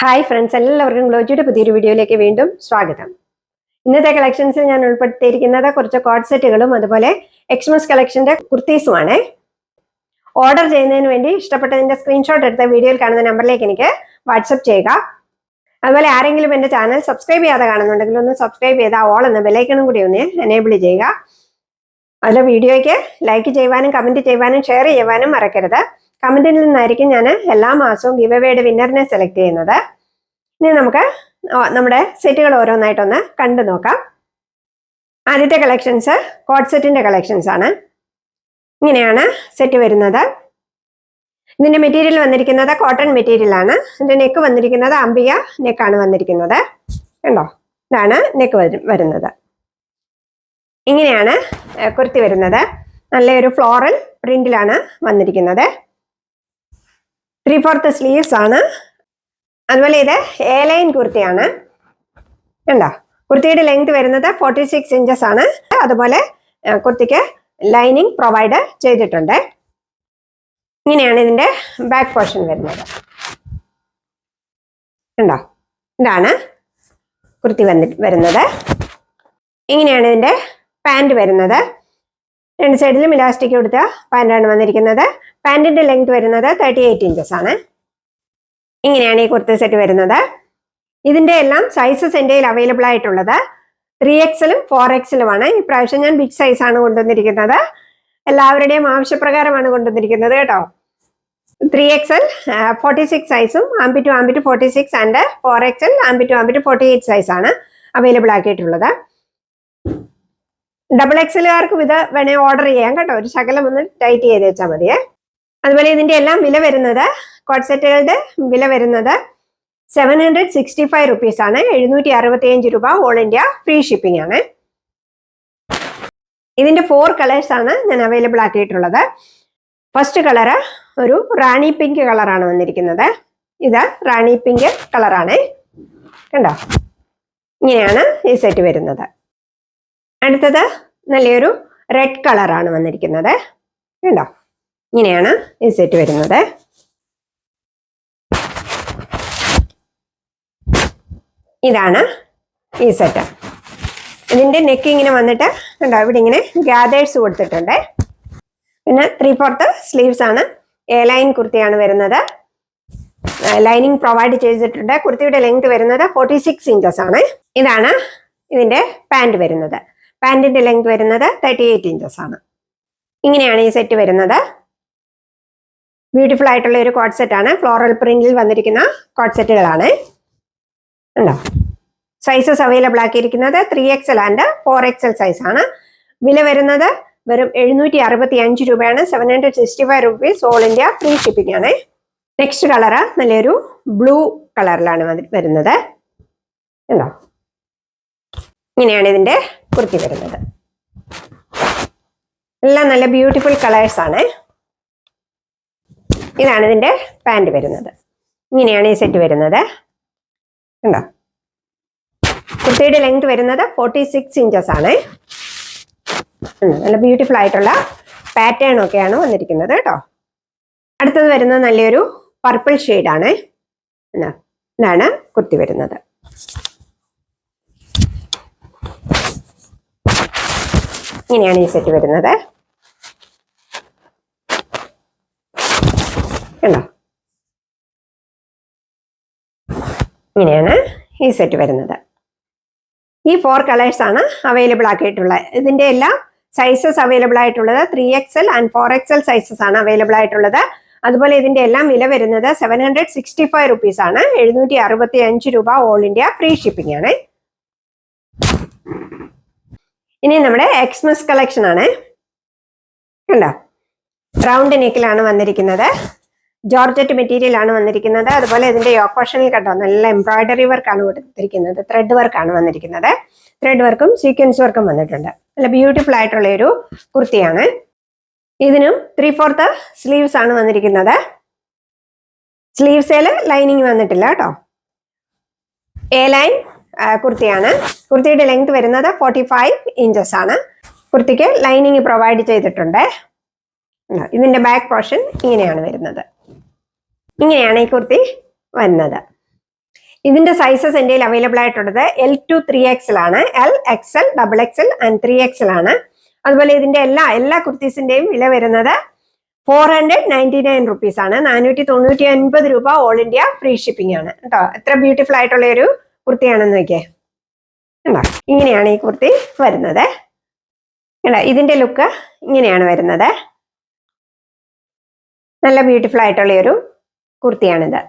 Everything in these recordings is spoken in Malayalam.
ഹായ് ഫ്രണ്ട്സ് എല്ലാവർക്കും ഗ്ലോജിയുടെ പുതിയൊരു വീഡിയോയിലേക്ക് വീണ്ടും സ്വാഗതം. ഇന്നത്തെ കളക്ഷൻസിൽ ഞാൻ ഉൾപ്പെടുത്തിയിരിക്കുന്നത് കുറച്ച് കോഡ് സെറ്റുകളും അതുപോലെ എക്സ്മസ് കളക്ഷന്റെ കുർത്തീസുമാണ് ഓർഡർ ചെയ്യുന്നതിന് വേണ്ടി ഇഷ്ടപ്പെട്ടതിന്റെ സ്ക്രീൻഷോട്ട് എടുത്ത വീഡിയോയിൽ കാണുന്ന നമ്പറിലേക്ക് എനിക്ക് വാട്സപ്പ് ചെയ്യുക. അതുപോലെ ആരെങ്കിലും എന്റെ ചാനൽ സബ്സ്ക്രൈബ് ചെയ്യാതെ കാണുന്നുണ്ടെങ്കിൽ ഒന്ന് സബ്സ്ക്രൈബ് ചെയ്ത് ഓൾ എന്ന ബെലൈക്കണും കൂടി ഒന്ന് എനേബിൾ ചെയ്യുക. അതിലെ വീഡിയോയ്ക്ക് ലൈക്ക് ചെയ്യുവാനും കമന്റ് ചെയ്യുവാനും ഷെയർ ചെയ്യുവാനും മറക്കരുത്. കമന്റിൽ നിന്നായിരിക്കും ഞാൻ എല്ലാ മാസവും ഗിവവേയുടെ വിന്നറിനെ സെലക്ട് ചെയ്യുന്നത്. ഇനി നമുക്ക് നമ്മുടെ സെറ്റുകൾ ഓരോന്നായിട്ടൊന്ന് കണ്ടു നോക്കാം. ആദ്യത്തെ കളക്ഷൻസ് കോട്ട് സെറ്റിന്റെ കളക്ഷൻസ് ആണ്. ഇങ്ങനെയാണ് സെറ്റ് വരുന്നത്. ഇതിന്റെ മെറ്റീരിയൽ വന്നിരിക്കുന്നത് കോട്ടൺ മെറ്റീരിയൽ ആണ്. ഇതിന്റെ നെക്ക് വന്നിരിക്കുന്നത് അംബിക നെക്കാണ് വന്നിരിക്കുന്നത്. കണ്ടോ? ഇതാണ് നെക്ക് വരുന്നത്. ഇങ്ങനെയാണ് കുർത്തി വരുന്നത്. നല്ലൊരു ഫ്ലോറൽ പ്രിന്റിലാണ് വന്നിരിക്കുന്നത്. ത്രീ ഫോർത്ത് സ്ലീവ്സ് ആണ്. അതുപോലെ ഇത് എ ലൈൻ കുർത്തിയാണ് കണ്ടോ? കുർത്തിയുടെ ലെങ്ത് വരുന്നത് ഫോർട്ടി സിക്സ് ഇഞ്ചസ് ആണ്. അതുപോലെ കുർത്തിക്ക് ലൈനിങ് പ്രൊവൈഡ് ചെയ്തിട്ടുണ്ട്. ഇങ്ങനെയാണ് ഇതിന്റെ ബാക്ക് പോർഷൻ വരുന്നത്. കണ്ടോ? ഇതാണ് കുർത്തി വന്നി വരുന്നത്. ഇങ്ങനെയാണ് ഇതിന്റെ പാന്റ് വരുന്നത്. രണ്ട് സൈഡിലും ഇലാസ്റ്റിക് കൊടുത്ത പാന്റാണ് വന്നിരിക്കുന്നത്. പാന്റിന്റെ ലെങ്ത് വരുന്നത് തേർട്ടി എയ്റ്റ് ഇഞ്ചസ് ആണ്. ഇങ്ങനെയാണ് ഈ കുർത്തി സെറ്റ് വരുന്നത്. ഇതിന്റെ എല്ലാം സൈസസ് എന്റെ അവൈലബിൾ ആയിട്ടുള്ളത്. ത്രീ എക്സലും ഫോർ എക്സലുമാണ് ഇപ്രാവശ്യം ഞാൻ ബിഗ് സൈസ് ആണ് കൊണ്ടുവന്നിരിക്കുന്നത്. എല്ലാവരുടെയും ആവശ്യപ്രകാരമാണ് കൊണ്ടുവന്നിരിക്കുന്നത് കേട്ടോ. ത്രീ എക്സൽ ഫോർട്ടി സിക്സ് സൈസും ആംബി ടു ആംബി to forty six and four XL ആംബി ടു ആംബി ടു ഫോർട്ടി എയ്റ്റ് സൈസ് ആണ് അവൈലബിൾ ആക്കിയിട്ടുള്ളത്. ഡബിൾ എക്സലുകാർക്കും ഇത് വേണേ ഓർഡർ ചെയ്യാം കേട്ടോ. ഒരു ശകലം ഒന്ന് ടൈറ്റ് ചെയ്ത് വെച്ചാൽ മതിയേ അതുപോലെ ഇതിന്റെ എല്ലാം വില വരുന്നത് കോഡ്സെറ്റുകളുടെ വില വരുന്നത് seven hundred sixty five rupees ആണ്. എഴുന്നൂറ്റി അറുപത്തി അഞ്ച് രൂപ ഓൾ ഇന്ത്യ ഫ്രീ ഷിപ്പിംഗ് ആണ്. ഇതിന്റെ ഫോർ കളേഴ്സ് ആണ് ഞാൻ അവൈലബിൾ ആക്കിയിട്ടുള്ളത്. ഫസ്റ്റ് കളറ് ഒരു റാണി പിങ്ക് കളറാണ് വന്നിരിക്കുന്നത്. ഇത് റാണി പിങ്ക് കളറാണ് കണ്ടോ? ഇങ്ങനെയാണ് ഈ സെറ്റ് വരുന്നത്. അടുത്തത് നല്ലൊരു റെഡ് കളറാണ് വന്നിരിക്കുന്നത്. കണ്ടോ? ഇങ്ങനെയാണ് ഈ സെറ്റ് വരുന്നത്. ഇതാണ് ഈ സെറ്റ് ഇതിന്റെ നെക്ക് ഇങ്ങനെ വന്നിട്ട് കണ്ടോ? ഇവിടെ ഇങ്ങനെ ഗ്യാദേഴ്സ് കൊടുത്തിട്ടുണ്ട്. പിന്നെ ത്രീ ഫോർത്ത് സ്ലീവ്സ് ആണ്. എ ലൈൻ കുർത്തിയാണ് വരുന്നത്. ലൈനിങ് പ്രൊവൈഡ് ചെയ്തിട്ടുണ്ട്. കുർത്തിയുടെ ലെങ്ത് വരുന്നത് ഫോർട്ടി സിക്സ് ഇഞ്ചസ് ആണ്. ഇതാണ് ഇതിന്റെ പാന്റ് വരുന്നത്. പാൻറിന്റെ ലെങ്ത് വരുന്നത് തേർട്ടി എയ്റ്റ് ഇഞ്ചസ് ആണ്. ഇങ്ങനെയാണ് ഈ സെറ്റ് വരുന്നത്. ബ്യൂട്ടിഫുൾ ആയിട്ടുള്ള ഒരു കോഡ് സെറ്റ് ആണ്. ഫ്ലോറൽ പ്രിന്റിൽ വന്നിരിക്കുന്ന കോഡ് സെറ്റുകളാണ് ഉണ്ടോ sizes available ആക്കിയിരിക്കുന്നത് three XL and four XL size ആണ്. വില വരുന്നത് വെറും എഴുന്നൂറ്റി അറുപത്തി അഞ്ച് രൂപയാണ്. Seven hundred sixty five rupees all India free shipping ആണ്. നെക്സ്റ്റ് കളറ് നല്ലൊരു ബ്ലൂ കളറിലാണ് വരുന്നത്. ഉണ്ടോ ഇങ്ങനെയാണ് ഇതിന്റെ കുർത്തി വരുന്നത്. എല്ലാം നല്ല ബ്യൂട്ടിഫുൾ കളേഴ്സ് ആണ്. ഇതാണ് ഇതിന്റെ പാന്റ് വരുന്നത്. ഇങ്ങനെയാണ് ഈ സെറ്റ് വരുന്നത്. ഉണ്ടോ കുർത്തിയുടെ ലെങ്ത് വരുന്നത് ഫോർട്ടി സിക്സ് ഇഞ്ചസ് ആണ് നല്ല ബ്യൂട്ടിഫുൾ ആയിട്ടുള്ള പാറ്റേൺ ഒക്കെയാണ് വന്നിരിക്കുന്നത് കേട്ടോ. അടുത്തത് വരുന്നത് നല്ലൊരു പർപ്പിൾ ഷെയ്ഡാണ് ഇതാണ് കുർത്തി വരുന്നത്. ഇങ്ങനെയാണ് ഈ സെറ്റ് വരുന്നത്. ഇങ്ങനെയാണ് ഈ സെറ്റ് വരുന്നത്. ഈ ഫോർ കളേഴ്സ് ആണ് അവൈലബിൾ ആക്കിയിട്ടുള്ളത്. ഇതിന്റെ എല്ലാം സൈസസ് അവൈലബിൾ ആയിട്ടുള്ളത് three XL and four XL sizes ആണ് അവൈലബിൾ ആയിട്ടുള്ളത്. അതുപോലെ ഇതിന്റെ എല്ലാം വില വരുന്നത് seven hundred sixty five rupees ആണ്. എഴുന്നൂറ്റി അറുപത്തി അഞ്ച് രൂപ ഓൾ ഇന്ത്യ ഫ്രീ ഷിപ്പിംഗ് ആണ്. ഇനി നമ്മുടെ എക്സ്മസ് കളക്ഷൻ ആണ്. കണ്ടോ? റൗണ്ട് നെക്കിലാണ് വന്നിരിക്കുന്നത്. ജോർജറ്റ് മെറ്റീരിയൽ ആണ് വന്നിരിക്കുന്നത്. അതുപോലെ ഇതിന്റെ യോക്കോഷനിൽ കണ്ടോ? നല്ല എംബ്രോയിഡറി ആണ് കൊടുത്തിരിക്കുന്നത്. ത്രെഡ് ആണ് വന്നിരിക്കുന്നത്. ത്രെഡ് വർക്കും സീക്വൻസ് വർക്കും വന്നിട്ടുണ്ട്. നല്ല ബ്യൂട്ടിഫുൾ ആയിട്ടുള്ള ഒരു കുർത്തിയാണ്. ഇതിനും ത്രീ ഫോർത്ത് സ്ലീവ്സ് ആണ് വന്നിരിക്കുന്നത്. സ്ലീവ്സേൽ ലൈനിങ് വന്നിട്ടില്ല കേട്ടോ. എ ലൈൻ കുർത്തിയാണ്. കുർത്തിയുടെ ലെങ്ത് വരുന്നത് ഫോർട്ടി ഫൈവ് ഇഞ്ചസ് ആണ്. കുർത്തിക്ക് ലൈനിങ് പ്രൊവൈഡ് ചെയ്തിട്ടുണ്ട്? ഇതിന്റെ ബാക്ക് പോർഷൻ ഇങ്ങനെയാണ് വരുന്നത്. ഇങ്ങനെയാണ് ഈ കുർത്തി വരുന്നത്. ഇതിന്റെ സൈസസ് എന്റെ അവൈലബിൾ ആയിട്ടുള്ളത് എൽ ടു ത്രീ എക്സൽ ആണ്. L XL double L and three ആണ്. അതുപോലെ ഇതിന്റെ എല്ലാ എല്ലാ കുർത്തീസിന്റെയും വില വരുന്നത് four hundred ninety nine rupees ആണ്. നാനൂറ്റി തൊണ്ണൂറ്റി ഒൻപത് രൂപ ഓൾ ഇന്ത്യ ഫ്രീ ഷിപ്പിംഗ് ആണ്. കേട്ടോ എത്ര ബ്യൂട്ടിഫുൾ ആയിട്ടുള്ള ഒരു കുർത്തിയാണെന്ന് നോക്കിയേ. കണ്ടോ? ഇങ്ങനെയാണ് ഈ കുർത്തി വരുന്നത്. കണ്ടോ? ഇതിന്റെ ലുക്ക് ഇങ്ങനെയാണ് വരുന്നത്. നല്ല ബ്യൂട്ടിഫുൾ ആയിട്ടുള്ള ഒരു കുർത്തിയാണിത്.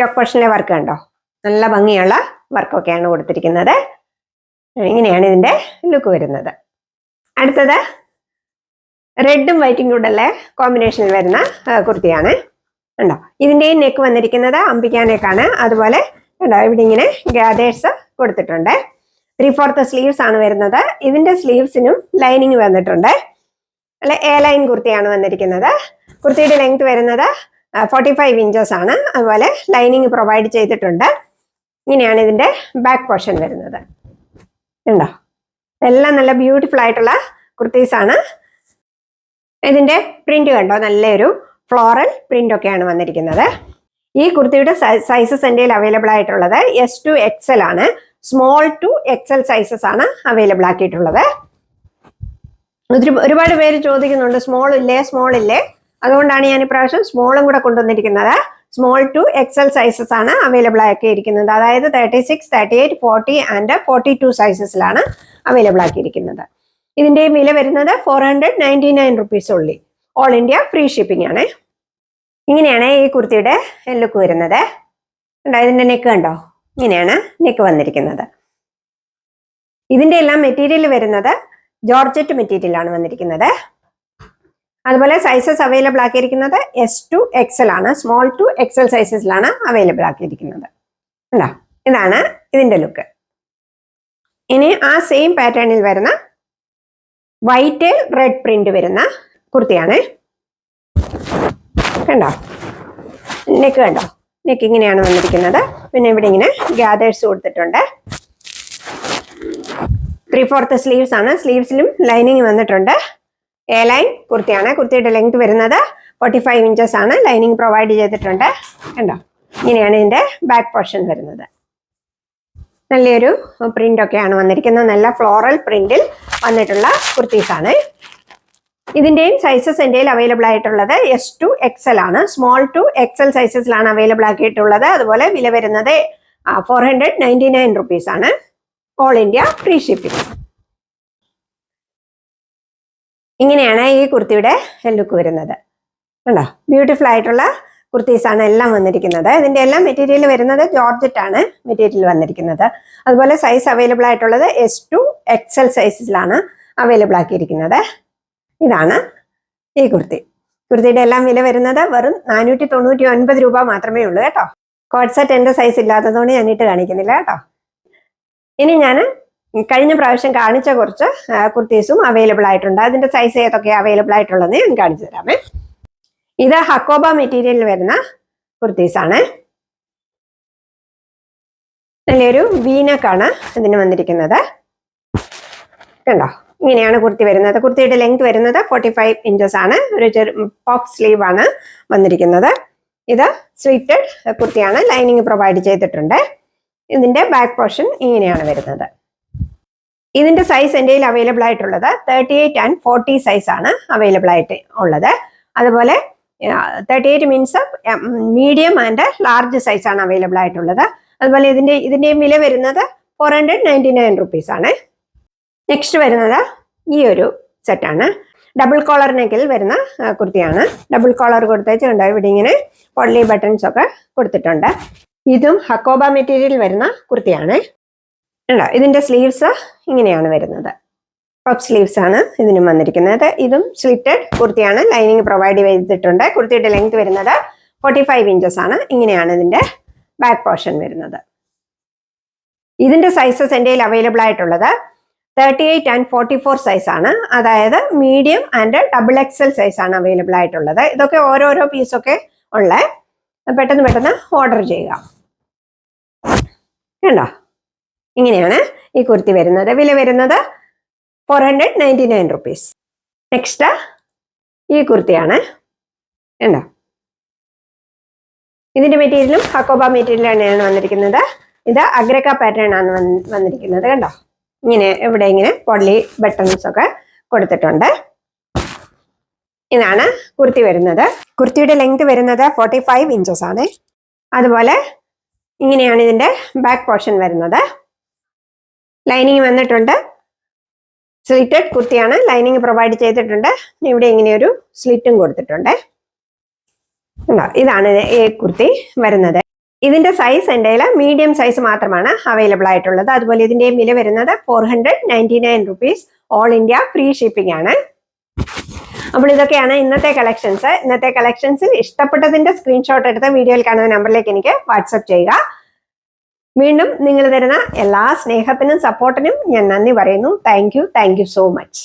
യോക്ക് പോർഷനിലെ വർക്ക് കണ്ടോ? നല്ല ഭംഗിയുള്ള വർക്കൊക്കെയാണ് കൊടുത്തിരിക്കുന്നത്. ഇങ്ങനെയാണ് ഇതിന്റെ ലുക്ക് വരുന്നത്. അടുത്തത് റെഡും വൈറ്റും കൂടെ കോമ്പിനേഷനിൽ വരുന്ന കുർത്തിയാണ്. ഉണ്ടോ ഇതിന്റെയും നെക്ക് വന്നിരിക്കുന്നത് അമ്പിക്കാനേക്കാണ് അതുപോലെ ഉണ്ടോ ഇവിടെ ഇങ്ങനെ ഗ്യാദേഴ്സ് കൊടുത്തിട്ടുണ്ട്. ത്രീ ഫോർത്ത് സ്ലീവ്സ് ആണ് വരുന്നത്. ഇതിന്റെ സ്ലീവ്സിനും ലൈനിങ് വന്നിട്ടുണ്ട്. അല്ലെ എ ലൈൻ കുർത്തിയാണ് വന്നിരിക്കുന്നത്. കുർത്തിയുടെ ലെങ്ത് വരുന്നത് ഫോർട്ടി ഫൈവ് ഇഞ്ചസ് ആണ്. അതുപോലെ ലൈനിങ് പ്രൊവൈഡ് ചെയ്തിട്ടുണ്ട്. ഇങ്ങനെയാണ് ഇതിന്റെ ബാക്ക് പോർഷൻ വരുന്നത്. ഉണ്ടോ എല്ലാം നല്ല ബ്യൂട്ടിഫുൾ ആയിട്ടുള്ള കുർത്തീസ് ആണ്. ഇതിന്റെ പ്രിന്റ് കണ്ടോ? നല്ലൊരു ഫ്ലോറൽ പ്രിന്റ് ഒക്കെയാണ് വന്നിരിക്കുന്നത്. ഈ കുർത്തിയുടെ സൈസസ് എന്റെ അവൈലബിൾ ആയിട്ടുള്ളത് എസ് ടു എക്സൽ ആണ്. സ്മോൾ ടു എക്സൽ സൈസസ് ആണ് അവൈലബിൾ ആക്കിയിട്ടുള്ളത്. ഒത്തിരി ഒരുപാട് പേര് ചോദിക്കുന്നുണ്ട് സ്മോൾ ഇല്ലേ സ്മോൾ ഇല്ലേ? അതുകൊണ്ടാണ് ഞാൻ ഇപ്രാവശ്യം സ്മോളും കൂടെ കൊണ്ടുവന്നിരിക്കുന്നത്. സ്മോൾ ടു എക്സൽ സൈസസ് ആണ് അവൈലബിൾ ആക്കിയിരിക്കുന്നത്. അതായത് thirty six thirty eight forty and forty two സൈസസിലാണ് available ആക്കിയിരിക്കുന്നത്. ഇതിന്റെ വില വരുന്നത് four hundred ninety nine rupees ഉള്ളി. ഓൾ ഇന്ത്യ ഫ്രീ ഷിപ്പിംഗ് ആണ്. ഇങ്ങനെയാണ് ഈ കുർത്തിയുടെ ലുക്ക് വരുന്നത്. ഉണ്ടോ ഇതിന്റെ നെക്ക് കണ്ടോ? ഇങ്ങനെയാണ് നെക്ക് വന്നിരിക്കുന്നത്. ഇതിന്റെ എല്ലാം മെറ്റീരിയൽ വരുന്നത് ജോർജറ്റ് മെറ്റീരിയലാണ് വന്നിരിക്കുന്നത്. അതുപോലെ സൈസസ് അവൈലബിൾ ആക്കിയിരിക്കുന്നത് എസ് ടു എക്സൽ ആണ്. സ്മോൾ ടു എക്സൽ സൈസസിലാണ് അവൈലബിൾ ആക്കിയിരിക്കുന്നത്. കണ്ടോ? ഇതാണ് ഇതിന്റെ ലുക്ക് ഇനി ആ സെയിം പാറ്റേണിൽ വരുന്ന വൈറ്റ് റെഡ് പ്രിന്റ് വരുന്ന കുർത്തിയാണ്. കണ്ടോ? നെക്ക് കണ്ടോ? നെക്ക് ഇങ്ങനെയാണ് വന്നിരിക്കുന്നത്. പിന്നെ ഇവിടെ ഇങ്ങനെ ഗ്യാദേഴ്സ് കൊടുത്തിട്ടുണ്ട്. ത്രീ ഫോർത്ത് സ്ലീവ്സ് ആണ്. സ്ലീവ്സിലും ലൈനിങ് വന്നിട്ടുണ്ട്. എ ലൈൻ കുർത്തിയാണ്. കുർത്തിയുടെ ലെങ്ത് വരുന്നത് ഫോർട്ടി ഫൈവ് ഇഞ്ചസ് ആണ്. ലൈനിങ് പ്രൊവൈഡ് ചെയ്തിട്ടുണ്ട്. കണ്ടോ? ഇങ്ങനെയാണ് ഇതിന്റെ ബാക്ക് പോർഷൻ വരുന്നത്. നല്ലൊരു പ്രിന്റ് ഒക്കെയാണ് വന്നിരിക്കുന്നത്. നല്ല ഫ്ലോറൽ പ്രിന്റിൽ വന്നിട്ടുള്ള കുർത്തീസ് ആണ് ഇതിന്റെയും സൈസസ് എന്റെ അവൈലബിൾ ആയിട്ടുള്ളത് എസ് ടു എക്സ് എൽ ആണ്. സ്മോൾ ടു എക്സ് എക്സൽ സൈസസിലാണ് അവൈലബിൾ ആക്കിയിട്ടുള്ളത്. അതുപോലെ വില വരുന്നത് four hundred ninety nine rupees ആണ്. ഓൾ ഇന്ത്യ ഫ്രീ ഷിപ്പിംഗ് ഇങ്ങനെയാണ് ഈ കുർത്തിയുടെ ലുക്ക് വരുന്നത്. കണ്ടോ? ബ്യൂട്ടിഫുൾ ആയിട്ടുള്ള കുർത്തീസ് ആണ് എല്ലാം വന്നിരിക്കുന്നത്. ഇതിന്റെ എല്ലാം മെറ്റീരിയൽ വരുന്നത് ജോർജറ്റ് ആണ് മെറ്റീരിയൽ വന്നിരിക്കുന്നത്. അതുപോലെ സൈസ് അവൈലബിൾ ആയിട്ടുള്ളത് എസ് ടു എക്സ് എൽ സൈസസിലാണ് അവൈലബിൾ ആക്കിയിരിക്കുന്നത്. ഇതാണ് ഈ കുർത്തി. കുർത്തിയുടെ എല്ലാം വില വരുന്നത് വെറും നാനൂറ്റി തൊണ്ണൂറ്റി ഒൻപത് രൂപ മാത്രമേ ഉള്ളൂ കേട്ടോ. കോട്ട് സെറ്റ് എന്റെ സൈസ് ഇല്ലാത്തതുകൊണ്ട് ഞാൻ ഇട്ട് കാണിക്കുന്നില്ല കേട്ടോ. ഇനി ഞാൻ കഴിഞ്ഞ പ്രാവശ്യം കാണിച്ച കുറച്ച് കുർത്തീസും അവൈലബിൾ ആയിട്ടുണ്ട്. അതിന്റെ സൈസ് ഏതൊക്കെ അവൈലബിൾ ആയിട്ടുള്ളത് ഞാൻ കാണിച്ചു തരാമേ. ഇത് ഹക്കോബ മെറ്റീരിയലിൽ വരുന്ന കുർത്തീസ് ആണ് നല്ലൊരു വീനക്കാണ് ഇതിന് വന്നിരിക്കുന്നത്. കണ്ടോ? ഇങ്ങനെയാണ് കുർത്തി വരുന്നത്. കുർത്തിയുടെ ലെങ്ത് വരുന്നത് ഫോർട്ടി ഫൈവ് ഇഞ്ചസ് ആണ്. ഒരു ചെറു പഫ് സ്ലീവ് ആണ് വന്നിരിക്കുന്നത്. ഇത് സ്വീറ്റഡ് കുർത്തിയാണ്. ലൈനിങ് പ്രൊവൈഡ് ചെയ്തിട്ടുണ്ട്. ഇതിന്റെ ബാക്ക് പോർഷൻ ഇങ്ങനെയാണ് വരുന്നത്. ഇതിന്റെ സൈസ് എന്റെ അവൈലബിൾ ആയിട്ടുള്ളത് thirty eight and forty size ആണ് അവൈലബിൾ ആയിട്ട് ഉള്ളത്. അതുപോലെ thirty eight means medium and large size ആണ് അവൈലബിൾ ആയിട്ടുള്ളത്. അതുപോലെ ഇതിന്റെ ഇതിന്റെയും വില വരുന്നത് four hundred ninety nine rupees ആണ്. നെക്സ്റ്റ് വരുന്നത് ഈ ഒരു സെറ്റാണ് ഡബിൾ കോളർ വരുന്ന കുർത്തിയാണ്. ഡബിൾ കോളർ കൊടുത്തിട്ടുണ്ട് ഇവിടെ ഇങ്ങനെ പൊള്ളി ബട്ടൺസ് ഒക്കെ കൊടുത്തിട്ടുണ്ട്. ഇതും ഹക്കോബ മെറ്റീരിയൽ വരുന്ന കുർത്തിയാണ്. ഉണ്ടോ ഇതിന്റെ സ്ലീവ്സ് ഇങ്ങനെയാണ് വരുന്നത്. പഫ് സ്ലീവ്സ് ആണ് ഇതിനും വന്നിരിക്കുന്നത്. ഇതും സ്ലിറ്റഡ് കുർത്തിയാണ്. ലൈനിങ് പ്രൊവൈഡ് ചെയ്തിട്ടുണ്ട്. കുർത്തിയുടെ ലെങ്ത് വരുന്നത് ഫോർട്ടി ഫൈവ് ഇഞ്ചസ് ആണ്. ഇങ്ങനെയാണ് ഇതിന്റെ ബാക്ക് പോർഷൻ വരുന്നത്. ഇതിന്റെ സൈസസ് എന്റെ അവൈലബിൾ ആയിട്ടുള്ളത് thirty eight and forty four size ആണ്. അതായത് medium and double XL size ആണ് അവൈലബിൾ ആയിട്ടുള്ളത്. ഇതൊക്കെ ഓരോരോ പീസൊക്കെ ഉള്ളേ പെട്ടെന്ന് പെട്ടെന്ന് ഓർഡർ ചെയ്യുക. കണ്ടോ? ഇങ്ങനെയാണ് ഈ കുർത്തി വരുന്നത്. വില വരുന്നത് four hundred ninety nine rupees next ഈ കുർത്തിയാണ്. കണ്ടോ? ഇതിന്റെ മെറ്റീരിയലും ഹക്കോബ മെറ്റീരിയൽ തന്നെയാണ് വന്നിരിക്കുന്നത്. ഇത് അഗ്രക്ക പാറ്റേൺ ആണ് വന്നിരിക്കുന്നത്. കണ്ടോ? ഇങ്ങനെ ഇവിടെ ഇങ്ങനെ പൊള്ളി ബട്ടൺസ് ഒക്കെ കൊടുത്തിട്ടുണ്ട്. ഇതാണ് കുർത്തി വരുന്നത്. കുർത്തിയുടെ ലെങ്ത് വരുന്നത് ഫോർട്ടി ഫൈവ് ഇഞ്ചസ് ആണ്. അതുപോലെ ഇങ്ങനെയാണ് ഇതിന്റെ ബാക്ക് പോർഷൻ വരുന്നത്. ലൈനിങ് വന്നിട്ടുണ്ട്. സ്ലിറ്റഡ് കുർത്തിയാണ്. ലൈനിങ് പ്രൊവൈഡ് ചെയ്തിട്ടുണ്ട്. ഇവിടെ ഇങ്ങനെ ഒരു സ്ലിറ്റും കൊടുത്തിട്ടുണ്ട്? ഇതാണ് ഈ കുർത്തി വരുന്നത്. ഇതിന്റെ സൈസ് എന്റെ മീഡിയം സൈസ് മാത്രമാണ് അവൈലബിൾ ആയിട്ടുള്ളത്. അതുപോലെ ഇതിന്റെ വില വരുന്നത് four hundred ninety nine rupees all India free shipping ആണ്. അപ്പോൾ ഇതൊക്കെയാണ് ഇന്നത്തെ കളക്ഷൻസ് ഇന്നത്തെ കളക്ഷൻസിൽ ഇഷ്ടപ്പെട്ടതിന്റെ സ്ക്രീൻഷോട്ട് എടുത്ത് വീഡിയോയിൽ കാണുന്ന നമ്പറിലേക്ക് എനിക്ക് വാട്സപ്പ് ചെയ്യുക. വീണ്ടും നിങ്ങൾ തരുന്ന എല്ലാ സ്നേഹത്തിനും സപ്പോർട്ടിനും ഞാൻ നന്ദി പറയുന്നു. Thank you thank you so much